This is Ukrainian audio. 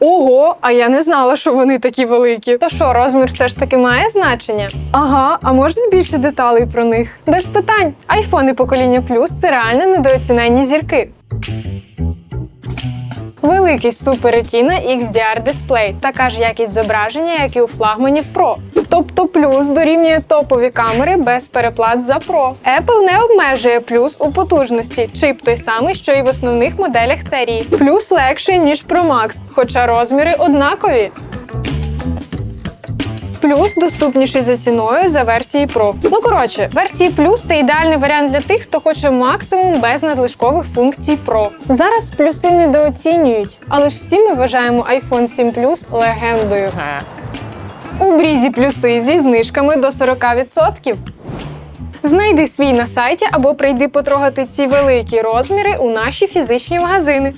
Ого, а я не знала, що вони такі великі. То що, розмір все ж таки має значення? Ага, а можна більше деталей про них? Без питань. Айфони покоління плюс це реально недооцінені зірки. Великий Super Retina XDR дисплей, така ж якість зображення, як і у флагманів Pro. Тобто плюс дорівнює топові камери без переплат за Pro. Apple не обмежує плюс у потужності, чип той самий, що і в основних моделях серії. Плюс легший, ніж Pro Max, хоча розміри однакові. Плюс доступніший за ціною за версії Pro. Ну коротше, версії Плюс це ідеальний варіант для тих, хто хоче максимум без надлишкових функцій Pro. Зараз плюси недооцінюють, але ж всі ми вважаємо iPhone 7 Plus легендою. У брізі плюси зі знижками до 40%. Знайди свій на сайті або прийди потрогати ці великі розміри у наші фізичні магазини.